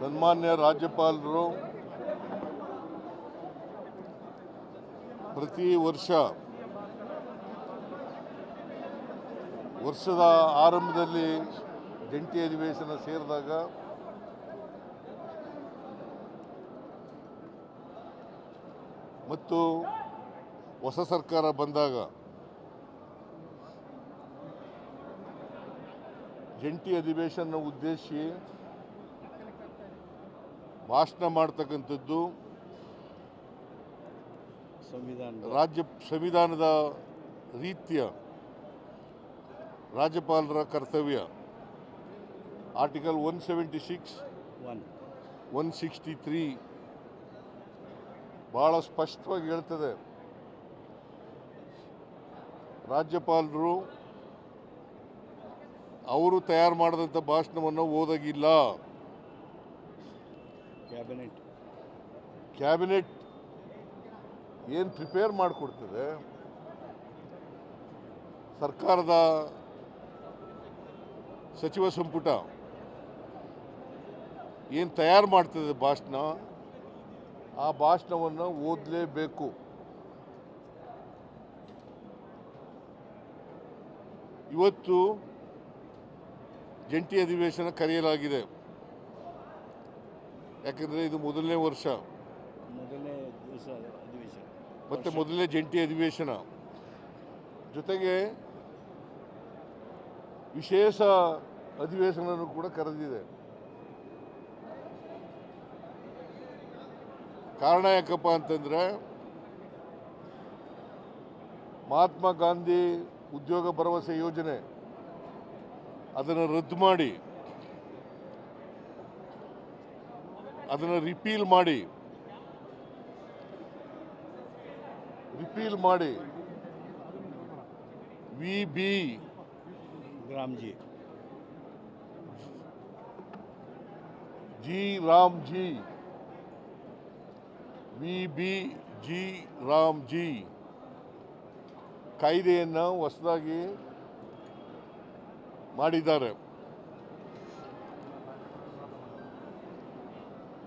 ಸನ್ಮಾನ್ಯ ರಾಜ್ಯಪಾಲರು, ಪ್ರತಿ ವರ್ಷ ವರ್ಷದ ಆರಂಭದಲ್ಲಿ ಜಂಟಿ ಅಧಿವೇಶನ ಸೇರಿದಾಗ ಮತ್ತು ಹೊಸ ಸರ್ಕಾರ ಬಂದಾಗ ಜಂಟಿ ಅಧಿವೇಶನ ಉದ್ದೇಶಿಸಿ ಭಾಷಣ ಮಾಡ್ತಕ್ಕಂಥದ್ದು ಸಂವಿಧಾನ ರಾಜ್ಯ ಸಂವಿಧಾನದ ರೀತಿಯ ರಾಜ್ಯಪಾಲರ ಕರ್ತವ್ಯ. Article one seventy six one one sixty three ಭಾಳ ಸ್ಪಷ್ಟವಾಗಿ ಹೇಳ್ತದೆ. ರಾಜ್ಯಪಾಲರು ಅವರು ತಯಾರು ಮಾಡಿದಂಥ ಭಾಷಣವನ್ನು ಓದಾಗಿಲ್ಲ ಕ್ಯಾಬಿನೆಟ್ ಕ್ಯಾಬಿನೆಟ್ ಏನು ಪ್ರಿಪೇರ್ ಮಾಡಿಕೊಡ್ತದೆ? ಸರ್ಕಾರದ ಸಚಿವ ಸಂಪುಟ ಏನು ತಯಾರು ಮಾಡ್ತದೆ ಭಾಷಣ? ಆ ಭಾಷಣವನ್ನು ಓದಲೇಬೇಕು. ಇವತ್ತು ಜಂಟಿ ಅಧಿವೇಶನ ಕರೆಯಲಾಗಿದೆ. ಯಾಕಂದರೆ ಇದು ಮೊದಲನೇ ವರ್ಷ. ಮೊದಲನೇ ದಿವಸ ಅಧಿವೇಶನ. ಮತ್ತೆ ಮೊದಲನೇ ಜಂಟಿ ಅಧಿವೇಶನ. ಜೊತೆಗೆ ವಿಶೇಷ ಅಧಿವೇಶನವನ್ನು ಕೂಡ ಕರೆದಿದೆ. ಕಾರಣ ಯಾಕಪ್ಪ ಅಂತಂದ್ರೆ ಮಹಾತ್ಮ ಗಾಂಧಿ ಉದ್ಯೋಗ ಭರವಸೆ ಯೋಜನೆ ಅದನ್ನು ರದ್ದು ಮಾಡಿ ಅದನ್ನು ರಿಪೀಲ್ ಮಾಡಿ. ರಿಪೀಲ್ ಮಾಡಿ. V B Ramji G Ramji V B G Ramji ಕಾಯ್ದೆಯನ್ನು ಹೊಸದಾಗಿ ಮಾಡಿದ್ದಾರೆ.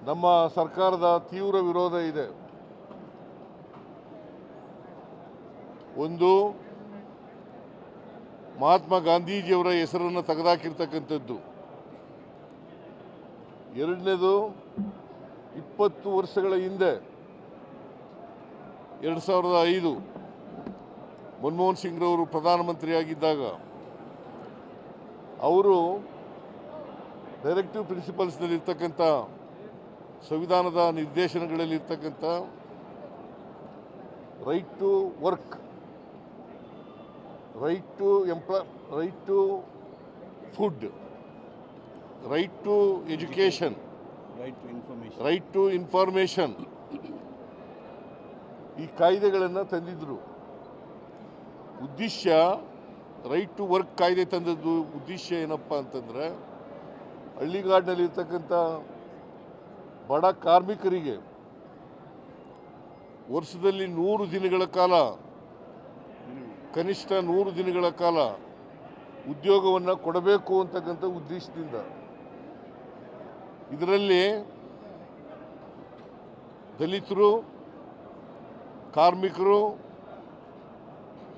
ನಮ್ಮ ಸರ್ಕಾರದ ತೀವ್ರ ವಿರೋಧ ಇದೆ. ಒಂದು, ಮಹಾತ್ಮ ಗಾಂಧೀಜಿಯವರ ಹೆಸರನ್ನು ತೆಗೆದಾಕಿರ್ತಕ್ಕಂಥದ್ದು. ಎರಡನೇದು, ಇಪ್ಪತ್ತು ವರ್ಷಗಳ ಹಿಂದೆ, ಎರಡು ಸಾವಿರದ ಐದು, ಮನಮೋಹನ್ ಸಿಂಗ್ರವರು ಪ್ರಧಾನಮಂತ್ರಿಯಾಗಿದ್ದಾಗ, ಅವರು ಡೈರೆಕ್ಟಿವ್ ಪ್ರಿನ್ಸಿಪಲ್ಸ್ನಲ್ಲಿರ್ತಕ್ಕಂಥ ಸಂವಿಧಾನದ ನಿರ್ದೇಶನಗಳಲ್ಲಿ ಇರ್ತಕ್ಕಂಥ right to work right to employ right to food right to education right to information right to information ಈ ಕಾಯ್ದೆಗಳನ್ನು ತಂದಿದ್ದರು ಉದ್ದೇಶ ರೈಟ್ ಟು ವರ್ಕ್ ಕಾಯ್ದೆ ತಂದದ್ದು ಉದ್ದೇಶ ಏನಪ್ಪ ಅಂತಂದರೆ ಹಳ್ಳಿಗಾಡಿನಲ್ಲಿರ್ತಕ್ಕಂಥ ಬಡ ಕಾರ್ಮಿಕರಿಗೆ ವರ್ಷದಲ್ಲಿ ನೂರು ದಿನಗಳ ಕಾಲ, ಕನಿಷ್ಠ ನೂರು ದಿನಗಳ ಕಾಲ ಉದ್ಯೋಗವನ್ನು ಕೊಡಬೇಕು ಅಂತಕ್ಕಂಥ ಉದ್ದೇಶದಿಂದ. ಇದರಲ್ಲಿ ದಲಿತರು, ಕಾರ್ಮಿಕರು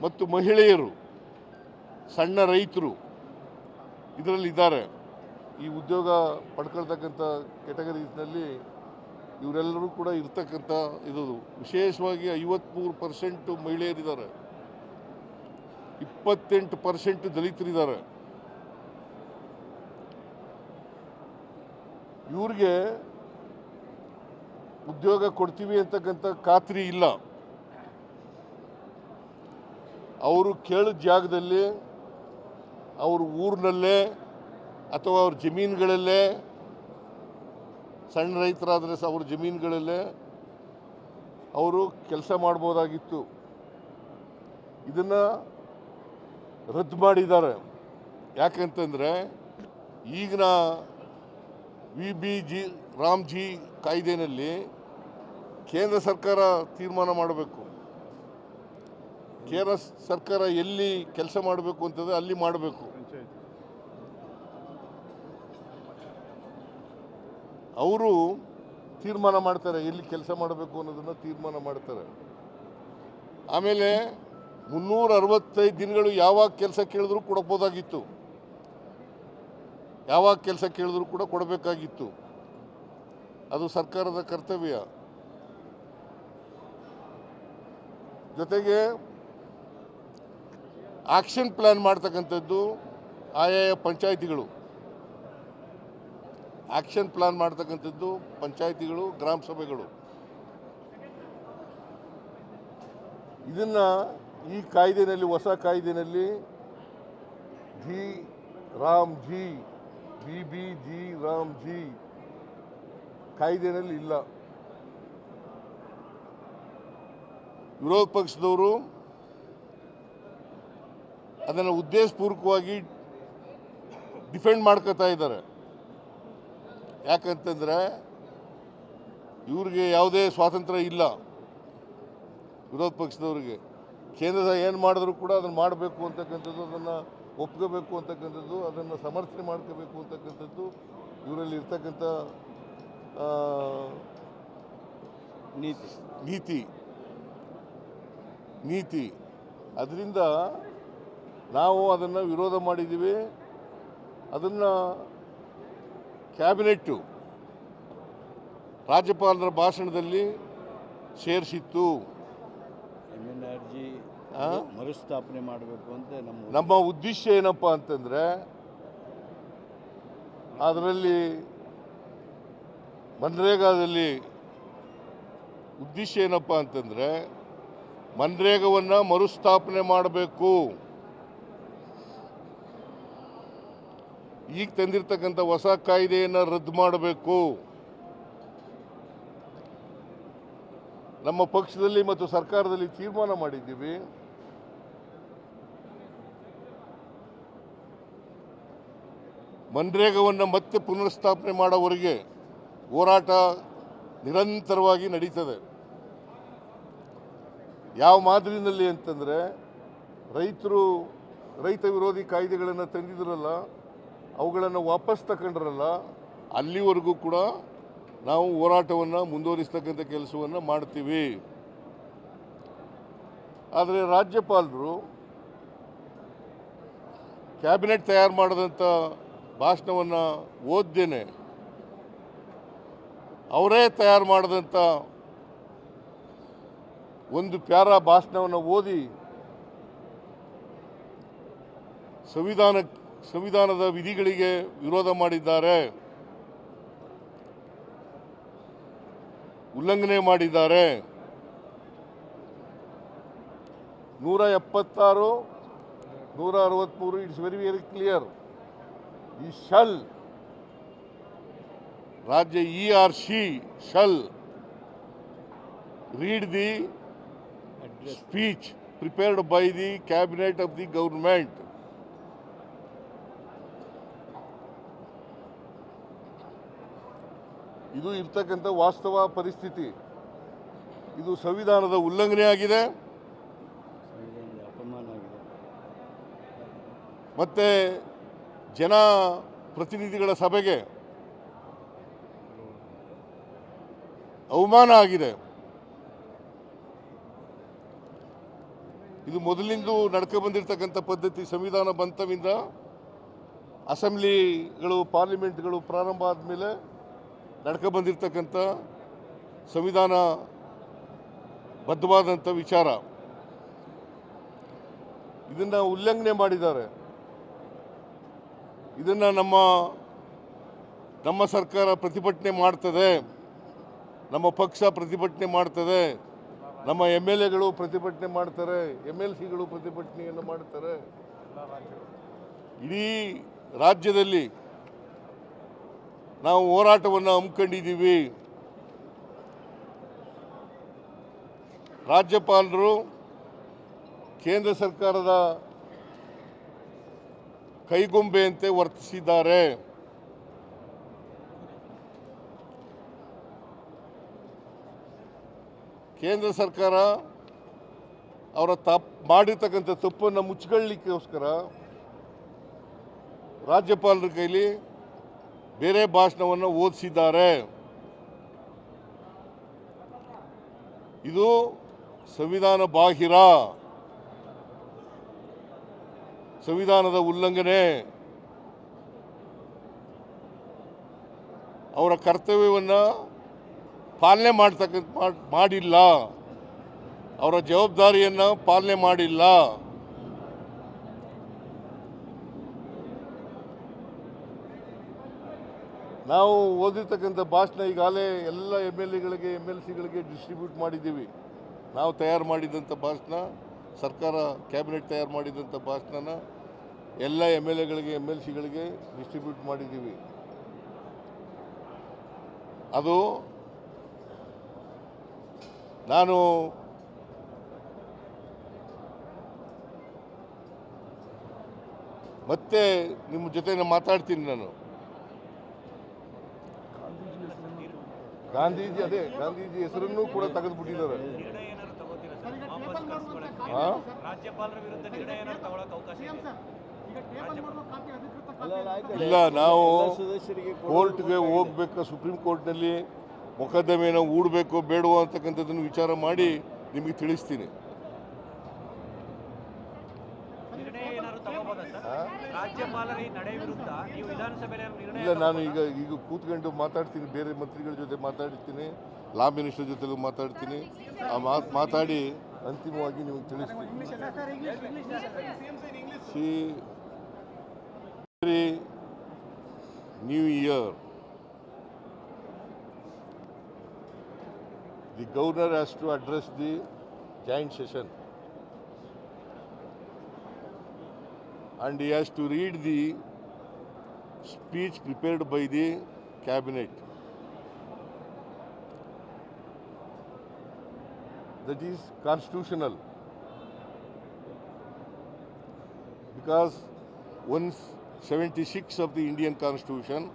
ಮತ್ತು ಮಹಿಳೆಯರು, ಸಣ್ಣ ರೈತರು ಇದರಲ್ಲಿದ್ದಾರೆ. ಈ ಉದ್ಯೋಗ ಪಡ್ಕೊಳ್ತಕ್ಕಂಥ ಕೆಟಗರೀಸ್ನಲ್ಲಿ ಇವರೆಲ್ಲರೂ ಕೂಡ ಇರ್ತಕ್ಕಂಥ ಇದು ವಿಶೇಷವಾಗಿ ಐವತ್ತ್ಮೂರು ಪರ್ಸೆಂಟು ಮಹಿಳೆಯರಿದ್ದಾರೆ. ಇಪ್ಪತ್ತೆಂಟು ಪರ್ಸೆಂಟ್ ದಲಿತರಿದ್ದಾರೆ. ಇವ್ರಿಗೆ ಉದ್ಯೋಗ ಕೊಡ್ತೀವಿ ಅಂತಕ್ಕಂಥ ಖಾತ್ರಿ ಇಲ್ಲ. ಅವರು ಕೇಳಿದ ಜಾಗದಲ್ಲಿ, ಅವ್ರ ಊರಿನಲ್ಲೇ ಅಥವಾ ಅವ್ರ ಜಮೀನುಗಳಲ್ಲೇ ಸಣ್ಣ ರೈತರಾದರೆ ಸಹ ಅವ್ರ ಜಮೀನುಗಳಲ್ಲೇ ಅವರು ಕೆಲಸ ಮಾಡ್ಬೋದಾಗಿತ್ತು. ಇದನ್ನು ರದ್ದು ಮಾಡಿದ್ದಾರೆ. ಯಾಕಂತಂದರೆ ಈಗಿನ V B G Ram G ಕಾಯ್ದೆನಲ್ಲಿ ಕೇಂದ್ರ ಸರ್ಕಾರ ತೀರ್ಮಾನ ಮಾಡಬೇಕು. ಕೇಂದ್ರ ಸರ್ಕಾರ ಎಲ್ಲಿ ಕೆಲಸ ಮಾಡಬೇಕು ಅಂತಂದರೆ ಅಲ್ಲಿ ಮಾಡಬೇಕು. ಅವರು ತೀರ್ಮಾನ ಮಾಡ್ತಾರೆ, ಎಲ್ಲಿ ಕೆಲಸ ಮಾಡಬೇಕು ಅನ್ನೋದನ್ನು ತೀರ್ಮಾನ ಮಾಡ್ತಾರೆ. ಆಮೇಲೆ ಮುನ್ನೂರ ಅರವತ್ತೈದು ದಿನಗಳು ಯಾವಾಗ ಕೆಲಸ ಕೇಳಿದ್ರು ಕೊಡಬಹುದಾಗಿತ್ತು ಯಾವಾಗ ಕೆಲಸ ಕೇಳಿದ್ರು ಕೂಡ ಕೊಡಬೇಕಾಗಿತ್ತು. ಅದು ಸರ್ಕಾರದ ಕರ್ತವ್ಯ. ಜೊತೆಗೆ ಆಕ್ಷನ್ ಪ್ಲ್ಯಾನ್ ಮಾಡ್ತಕ್ಕಂಥದ್ದು ಆಯಾಯ ಪಂಚಾಯಿತಿಗಳು. ಆಕ್ಷನ್ ಪ್ಲಾನ್ ಮಾಡ್ತಕ್ಕಂಥದ್ದು ಪಂಚಾಯಿತಿಗಳು, ಗ್ರಾಮ ಸಭೆಗಳು. ಇದನ್ನು ಈ ಕಾಯ್ದೆನಲ್ಲಿ, ಹೊಸ ಕಾಯ್ದೆಯಲ್ಲಿ G Ram G, B B G Ram G ಕಾಯ್ದೆನಲ್ಲಿ ಇಲ್ಲ. ವಿರೋಧ ಪಕ್ಷದವರು ಅದನ್ನು ಉದ್ದೇಶಪೂರ್ವಕವಾಗಿ ಡಿಫೆಂಡ್ ಮಾಡ್ಕೋತಾ ಇದ್ದಾರೆ. ಯಾಕಂತಂದರೆ ಇವ್ರಿಗೆ ಯಾವುದೇ ಸ್ವಾತಂತ್ರ್ಯ ಇಲ್ಲ. ವಿರೋಧ ಪಕ್ಷದವ್ರಿಗೆ. ಕೇಂದ್ರ ಏನು ಮಾಡಿದ್ರು ಕೂಡ ಅದನ್ನು ಮಾಡಬೇಕು ಅಂತಕ್ಕಂಥದ್ದು ಅದನ್ನು ಒಪ್ಕೋಬೇಕು ಅಂತಕ್ಕಂಥದ್ದು ಅದನ್ನು ಸಮರ್ಥನೆ ಮಾಡ್ಕೋಬೇಕು ಅಂತಕ್ಕಂಥದ್ದು ಇವರಲ್ಲಿ ಇರ್ತಕ್ಕಂಥ ನೀತಿ. ನೀತಿ. ನೀತಿ. ಅದರಿಂದ ನಾವು ಅದನ್ನು ವಿರೋಧ ಮಾಡಿದ್ದೀವಿ. ಅದನ್ನು ಕ್ಯಾಬಿನೆಟ್ಟು ರಾಜ್ಯಪಾಲರ ಭಾಷಣದಲ್ಲಿ ಸೇರಿಸಿತ್ತು. ಮರುಸ್ಥಾಪನೆ ಮಾಡಬೇಕು ಅಂತ ನಮ್ಮ ನಮ್ಮ ಉದ್ದೇಶ ಏನಪ್ಪ ಅಂತಂದರೆ ಅದರಲ್ಲಿ ಮನ್ರೇಗಾದಲ್ಲಿ ಉದ್ದೇಶ ಏನಪ್ಪ ಅಂತಂದರೆ ಮನ್ರೇಗವನ್ನು ಮರುಸ್ಥಾಪನೆ ಮಾಡಬೇಕು. ಈಗ ತಂದಿರತಕ್ಕಂಥ ಹೊಸ ಕಾಯ್ದೆಯನ್ನು ರದ್ದು ಮಾಡಬೇಕು. ನಮ್ಮ ಪಕ್ಷದಲ್ಲಿ ಮತ್ತು ಸರ್ಕಾರದಲ್ಲಿ ತೀರ್ಮಾನ ಮಾಡಿದ್ದೀವಿ. ಮನ್ರೇಗವನ್ನು ಮತ್ತೆ ಪುನರ್ಸ್ಥಾಪನೆ ಮಾಡೋವರೆಗೆ ಹೋರಾಟ ನಿರಂತರವಾಗಿ ನಡೀತದೆ. ಯಾವ ಮಾದರಿನಲ್ಲಿ ಅಂತಂದರೆ ರೈತರು, ರೈತ ವಿರೋಧಿ ಕಾಯ್ದೆಗಳನ್ನು ತಂದಿದ್ರಲ್ಲ ಅವುಗಳನ್ನು ವಾಪಸ್ ತಗೊಂಡ್ರಲ್ಲ ಅಲ್ಲಿವರೆಗೂ ಕೂಡ ನಾವು ಹೋರಾಟವನ್ನು ಮುಂದುವರಿಸ್ತಕ್ಕಂಥ ಕೆಲಸವನ್ನು ಮಾಡ್ತೀವಿ. ಆದರೆ ರಾಜ್ಯಪಾಲರು ಕ್ಯಾಬಿನೆಟ್ ತಯಾರು ಮಾಡಿದಂಥ ಭಾಷಣವನ್ನು ಓದ್ದೇನೆ. ಅವರೇ ತಯಾರು ಮಾಡಿದಂಥ ಒಂದು ಪ್ಯಾರ ಭಾಷಣವನ್ನು ಓದಿ ಸಂವಿಧಾನ ಸಂವಿಧಾನದ ವಿಧಿಗಳಿಗೆ ವಿರೋಧ ಮಾಡಿದ್ದಾರೆ. ಉಲ್ಲಂಘನೆ ಮಾಡಿದ್ದಾರೆ. ನೂರ ಎಪ್ಪತ್ತಾರು ನೂರ ಅರವತ್ತ್ಮೂರು it's very very clear. He shall ರಾಜ್ಯ E or she shall read the speech prepared by the cabinet of the government ಇದು ಇರ್ತಕ್ಕಂಥ ವಾಸ್ತವ ಪರಿಸ್ಥಿತಿ. ಇದು ಸಂವಿಧಾನದ ಉಲ್ಲಂಘನೆ ಆಗಿದೆ. ಮತ್ತು ಜನ ಪ್ರತಿನಿಧಿಗಳ ಸಭೆಗೆ ಅವಮಾನ ಆಗಿದೆ. ಇದು ಮೊದಲಿಂದು ನಡ್ಕೊ ಬಂದಿರತಕ್ಕಂಥ ಪದ್ಧತಿ ಸಂವಿಧಾನ ಬಂತವಿಂದ ಅಸೆಂಬ್ಲಿಗಳು ಪಾರ್ಲಿಮೆಂಟ್ಗಳು ಪ್ರಾರಂಭ ಆದಮೇಲೆ ನಡ್ಕೊ ಬಂದಿರತಕ್ಕಂಥ ಸಂವಿಧಾನ ಬದ್ಧವಾದಂಥ ವಿಚಾರ. ಇದನ್ನು ಉಲ್ಲಂಘನೆ ಮಾಡಿದ್ದಾರೆ. ಇದನ್ನು ನಮ್ಮ ನಮ್ಮ ಸರ್ಕಾರ ಪ್ರತಿಭಟನೆ ಮಾಡ್ತದೆ. ನಮ್ಮ ಪಕ್ಷ ಪ್ರತಿಭಟನೆ ಮಾಡ್ತದೆ. ನಮ್ಮ ಎಂ ಎಲ್ ಎಗಳು ಪ್ರತಿಭಟನೆ ಮಾಡ್ತಾರೆ. ಎಂ ಎಲ್ ಸಿಗಳು ಪ್ರತಿಭಟನೆಯನ್ನು ಮಾಡ್ತಾರೆ. ಇಡೀ ರಾಜ್ಯದಲ್ಲಿ ನಾವು ಹೋರಾಟವನ್ನು ಹಮ್ಮಿಕೊಂಡಿದ್ದೀವಿ. ರಾಜ್ಯಪಾಲರು, ಕೇಂದ್ರ ಸರ್ಕಾರದ ಕೈಗೊಂಬೆಯಂತೆ ವರ್ತಿಸಿದ್ದಾರೆ. ಕೇಂದ್ರ ಸರ್ಕಾರ ಅವರ ತಪ್ಪು ಮಾಡಿರ್ತಕ್ಕಂಥ ತಪ್ಪನ್ನು ಮುಚ್ಕೊಳ್ಳಿಕ್ಕೋಸ್ಕರ ರಾಜ್ಯಪಾಲರ ಕೈಲಿ ಬೇರೆ ಭಾಷಣವನ್ನು ಓದಿಸಿದ್ದಾರೆ. ಇದು ಸಂವಿಧಾನ ಬಾಹಿರ. ಸಂವಿಧಾನದ ಉಲ್ಲಂಘನೆ. ಅವರ ಕರ್ತವ್ಯವನ್ನು ಪಾಲನೆ ಮಾಡ್ತಕ್ಕಂಥ ಮಾಡಿಲ್ಲ. ಅವರ ಜವಾಬ್ದಾರಿಯನ್ನು ಪಾಲನೆ ಮಾಡಿಲ್ಲ. ನಾವು ಓದಿರ್ತಕ್ಕಂಥ ಭಾಷಣ ಈಗಾಗಲೇ ಎಲ್ಲ ಎಂ ಎಲ್ ಎಗಳಿಗೆ, ಎಂ ಎಲ್ ಸಿಗಳಿಗೆ ಡಿಸ್ಟ್ರಿಬ್ಯೂಟ್ ಮಾಡಿದ್ದೀವಿ. ನಾವು ತಯಾರು ಮಾಡಿದಂಥ ಭಾಷಣ, ಸರ್ಕಾರ ಕ್ಯಾಬಿನೆಟ್ ತಯಾರು ಮಾಡಿದಂಥ ಭಾಷಣನ ಎಲ್ಲ ಎಂ ಎಲ್ ಎಗಳಿಗೆ, ಎಂ ಎಲ್ ಸಿಗಳಿಗೆ ಡಿಸ್ಟ್ರಿಬ್ಯೂಟ್ ಮಾಡಿದ್ದೀವಿ. ಅದು ನಾನು ಮತ್ತೆ ನಿಮ್ಮ ಜೊತೆ ಮಾತಾಡ್ತೀನಿ ನಾನು. ಗಾಂಧೀಜಿ ಅದೇ ಗಾಂಧೀಜಿ ಹೆಸರನ್ನು ಕೂಡ ತೆಗೆದುಬಿಟ್ಟಿದ್ದಾರೆ. ಇಲ್ಲ ನಾವು ಕೋರ್ಟ್ಗೆ ಹೋಗ್ಬೇಕು ಸುಪ್ರೀಂ ಕೋರ್ಟ್ನಲ್ಲಿ ಮೊಕದ್ದಮೆಯನ್ನು ಹೂಡಬೇಕು ಬೇಡವೋ ಅಂತಕ್ಕಂಥದ್ದನ್ನು ವಿಚಾರ ಮಾಡಿ ನಿಮಗೆ ತಿಳಿಸ್ತೀನಿ. ಇಲ್ಲ ನಾನು ಈಗ ಈಗ ಕೂತ್ಕೊಂಡು ಮಾತಾಡ್ತೀನಿ ಬೇರೆ ಮಂತ್ರಿಗಳ ಜೊತೆ ಮಾತಾಡ್ತೀನಿ ಲಾ ಮಿನಿಸ್ಟರ್ ಜೊತೆಗೂ ಮಾತಾಡ್ತೀನಿ. ಆ ಮಾತು ಮಾತಾಡಿ ಅಂತಿಮವಾಗಿ ನಿಮಗೆ ತಿಳಿಸ್ತೀನಿ. See new year the governor has to address the joint session. And he has to read the speech prepared by the cabinet. That is constitutional because 176 of the Indian Constitution,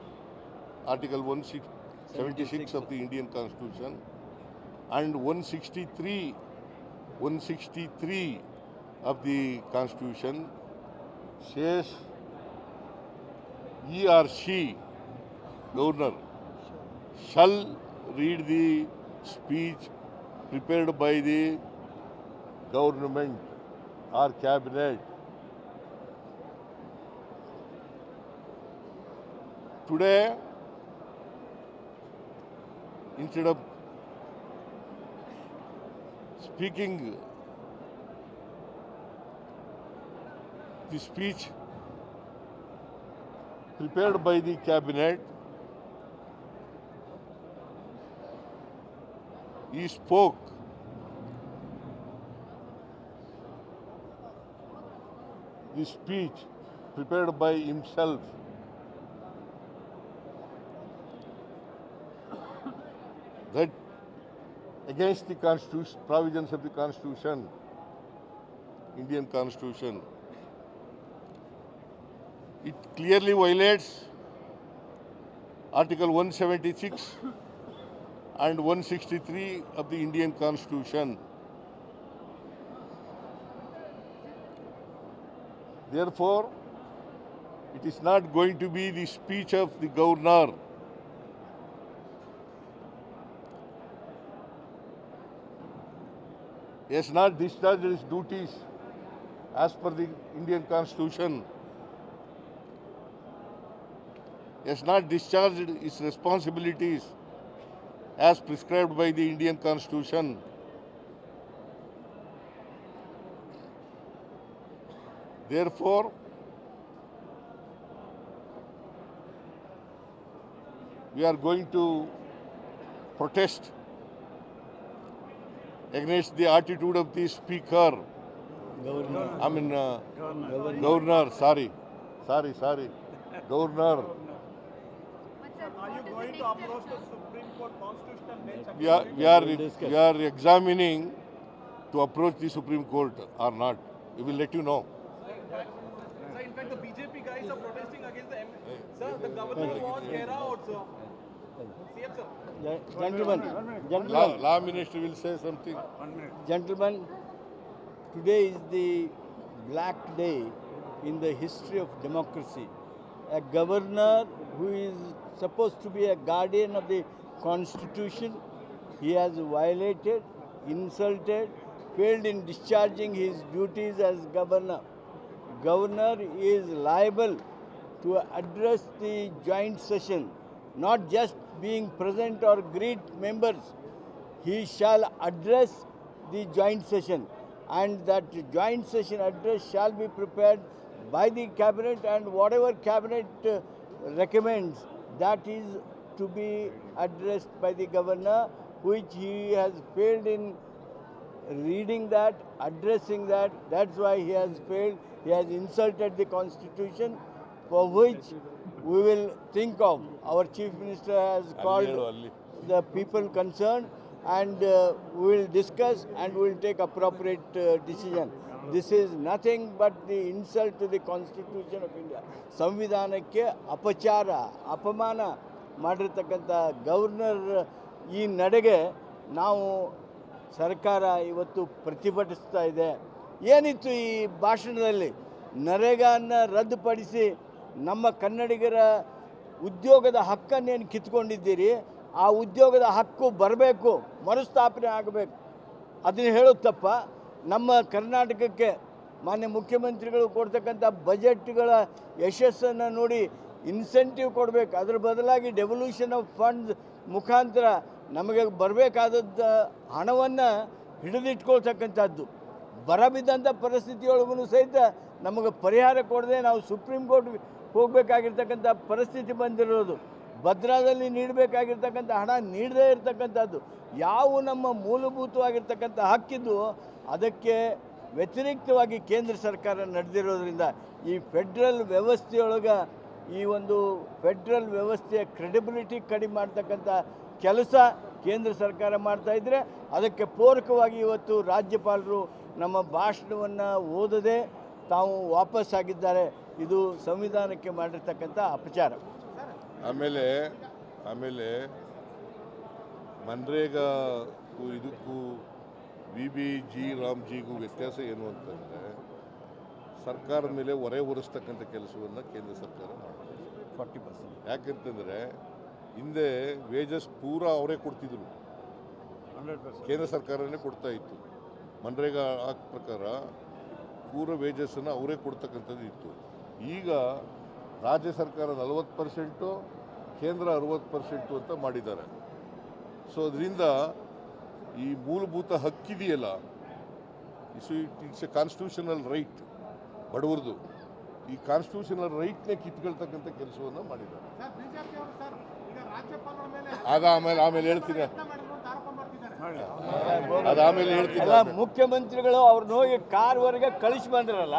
Article 176 of the Indian Constitution, and 163 163 of the constitution says he or she governor shall read the speech prepared by the government or cabinet. Today instead of speaking the speech prepared by the cabinet, he spoke the speech prepared by himself. That against the constitution, provisions of the constitution, Indian constitution. It clearly violates Article 176 and 163 of the Indian constitution. Therefore, it is not going to be the speech of the governor He has not discharged his duties as per the Indian Constitution. He has not discharged its responsibilities as prescribed by the Indian Constitution. Therefore, we are going to protest against the attitude of the speaker. Governor. I mean, uh, governor. governor. Sorry, sorry, sorry. governor. Are you going to approach the Supreme Court constitutional bench? We are, we are, We'll discuss. we are examining to approach the Supreme Court or not. We will let you know. Sir, in fact, the BJP guys are protesting against the. M- sir, the governor was Gera also. CM sir. gentlemen, Law, law minister will say something. gentlemen, today is the black day in the history of democracy. A governor who is supposed to be a guardian of the constitution, he has violated insulted, failed in discharging his duties as governor. Governor is liable to address the joint session, not just being present or greet members. He shall address the joint session, and that joint session address shall be prepared by the cabinet, and whatever cabinet uh, recommends that is to be addressed by the governor, which he has failed in reading that, addressing that. That's why he has failed. He has insulted the constitution, for which we will think of. Our chief minister has called the people concerned, and uh, we will discuss and we will take appropriate uh, decision. This is nothing but the insult to the constitution of India ಸಂವಿಧಾನಕ್ಕೆ ಅಪಚಾರ ಅಪಮಾನ ಮಾಡಿರ್ತಕ್ಕಂಥ governor ಈ ನಡೆಗೆ ನಾವು ಸರ್ಕಾರ ಇವತ್ತು ಪ್ರತಿಭಟಿಸ್ತಾ ಇದೆ ಏನಿತ್ತು ಈ ಭಾಷಣದಲ್ಲಿ ನರೇಗಾನ ರದ್ದುಪಡಿಸಿ ನಮ್ಮ ಕನ್ನಡಿಗರ ಉದ್ಯೋಗದ ಹಕ್ಕನ್ನೇನು ಕಿತ್ಕೊಂಡಿದ್ದೀರಿ ಆ ಉದ್ಯೋಗದ ಹಕ್ಕು ಬರಬೇಕು ಮರುಸ್ಥಾಪನೆ ಆಗಬೇಕು ಅದನ್ನು ಹೇಳುತ್ತಪ್ಪ ತಪ್ಪ ನಮ್ಮ ಕರ್ನಾಟಕಕ್ಕೆ ಮಾನ್ಯ ಮುಖ್ಯಮಂತ್ರಿಗಳು ಕೊಡ್ತಕ್ಕಂಥ ಬಜೆಟ್ಗಳ ಯಶಸ್ಸನ್ನು ನೋಡಿ ಇನ್ಸೆಂಟಿವ್ ಕೊಡಬೇಕು. ಅದ್ರ ಬದಲಾಗಿ ಡೆವಲ್ಯೂಷನ್ ಆಫ್ ಫಂಡ್ಸ್ ಮುಖಾಂತರ ನಮಗೆ ಬರಬೇಕಾದದ್ದ ಹಣವನ್ನು ಹಿಡಿದಿಟ್ಕೊಳ್ತಕ್ಕಂಥದ್ದು. ಬರಬಿದ್ದಂಥ ಪರಿಸ್ಥಿತಿಯೊಳಗೂ ಸಹಿತ ನಮಗೆ ಪರಿಹಾರ ಕೊಡದೆ ನಾವು ಸುಪ್ರೀಂ ಕೋರ್ಟ್ ಹೋಗಬೇಕಾಗಿರ್ತಕ್ಕಂಥ ಪರಿಸ್ಥಿತಿ ಬಂದಿರೋದು. ಭದ್ರಾದಲ್ಲಿ ನೀಡಬೇಕಾಗಿರ್ತಕ್ಕಂಥ ಹಣ ನೀಡದೇ ಇರತಕ್ಕಂಥದ್ದು, ಯಾವ ನಮ್ಮ ಮೂಲಭೂತವಾಗಿರ್ತಕ್ಕಂಥ ಹಕ್ಕಿದ್ದು, ಅದಕ್ಕೆ ವ್ಯತಿರಿಕ್ತವಾಗಿ ಕೇಂದ್ರ ಸರ್ಕಾರ ನಡೆದಿರೋದ್ರಿಂದ ಈ ಫೆಡ್ರಲ್ ವ್ಯವಸ್ಥೆಯೊಳಗೆ ಈ ಒಂದು ಫೆಡ್ರಲ್ ವ್ಯವಸ್ಥೆಯ ಕ್ರೆಡಿಬಿಲಿಟಿ ಕಡಿಮೆ ಮಾಡ್ತಕ್ಕಂಥ ಕೆಲಸ ಕೇಂದ್ರ ಸರ್ಕಾರ ಮಾಡ್ತಾ ಇದ್ದರೆ ಅದಕ್ಕೆ ಪೂರಕವಾಗಿ ಇವತ್ತು ರಾಜ್ಯಪಾಲರು ನಮ್ಮ ಭಾಷಣವನ್ನು ಓದದೆ ತಾವು ವಾಪಸ್ಸಾಗಿದ್ದಾರೆ. ಇದು ಸಂವಿಧಾನಕ್ಕೆ ಮಾಡಿರ್ತಕ್ಕಂಥ ಅಪಚಾರ. ಆಮೇಲೆ ಆಮೇಲೆ ಮನ್ರೇಗಾಕ್ಕೂ ಇದಕ್ಕೂ ವಿ ಬಿ ಜಿ ರಾಮ್ಜಿಗೂ ವ್ಯತ್ಯಾಸ ಏನು ಅಂತಂದರೆ ಸರ್ಕಾರದ ಮೇಲೆ ಹೊರೆ ಹೊರಿಸ್ತಕ್ಕಂಥ ಕೆಲಸವನ್ನು ಕೇಂದ್ರ ಸರ್ಕಾರ ಮಾಡ್ತಾರೆ ಫಾರ್ಟಿ ಪರ್ಸೆಂಟ್. ಯಾಕೆಂತಂದರೆ ಹಿಂದೆ ವೇಜಸ್ ಪೂರ ಅವರೇ ಕೊಡ್ತಿದ್ರು. ಕೇಂದ್ರ ಸರ್ಕಾರನೇ ಕೊಡ್ತಾ ಇತ್ತು. ಮನ್ರೇಗಾ ಆಕ್ಟ್ ಪ್ರಕಾರ ಪೂರ ವೇಜಸ್ಸನ್ನು ಅವರೇ ಕೊಡ್ತಕ್ಕಂಥದ್ದು ಇತ್ತು. ಈಗ ರಾಜ್ಯ ಸರ್ಕಾರ ನಲವತ್ತು ಪರ್ಸೆಂಟು ಕೇಂದ್ರ ಅರುವತ್ತು ಪರ್ಸೆಂಟು ಅಂತ ಮಾಡಿದ್ದಾರೆ. ಸೊ ಅದರಿಂದ ಈ ಮೂಲಭೂತ ಹಕ್ಕಿದೆಯಲ್ಲ is it's a constitutional right ಬಡವರದು. ಈ ಕಾನ್ಸ್ಟಿಟ್ಯೂಷನಲ್ ರೈಟ್ನೇ ಕಿತ್ಕೊಳ್ತಕ್ಕಂಥ ಕೆಲಸವನ್ನು ಮಾಡಿದ್ದಾರೆ. ಆಗ ಆಮೇಲೆ ಆಮೇಲೆ ಹೇಳ್ತೀನಿ. ಹೇಳ್ತೀನಿ ಅಲ್ಲ. ಮುಖ್ಯಮಂತ್ರಿಗಳು ಅವ್ರ ಹೋಗಿ ಕಾರ್ವರೆಗೆ ಕಳಿಸಿ ಬಂದ್ರಲ್ಲ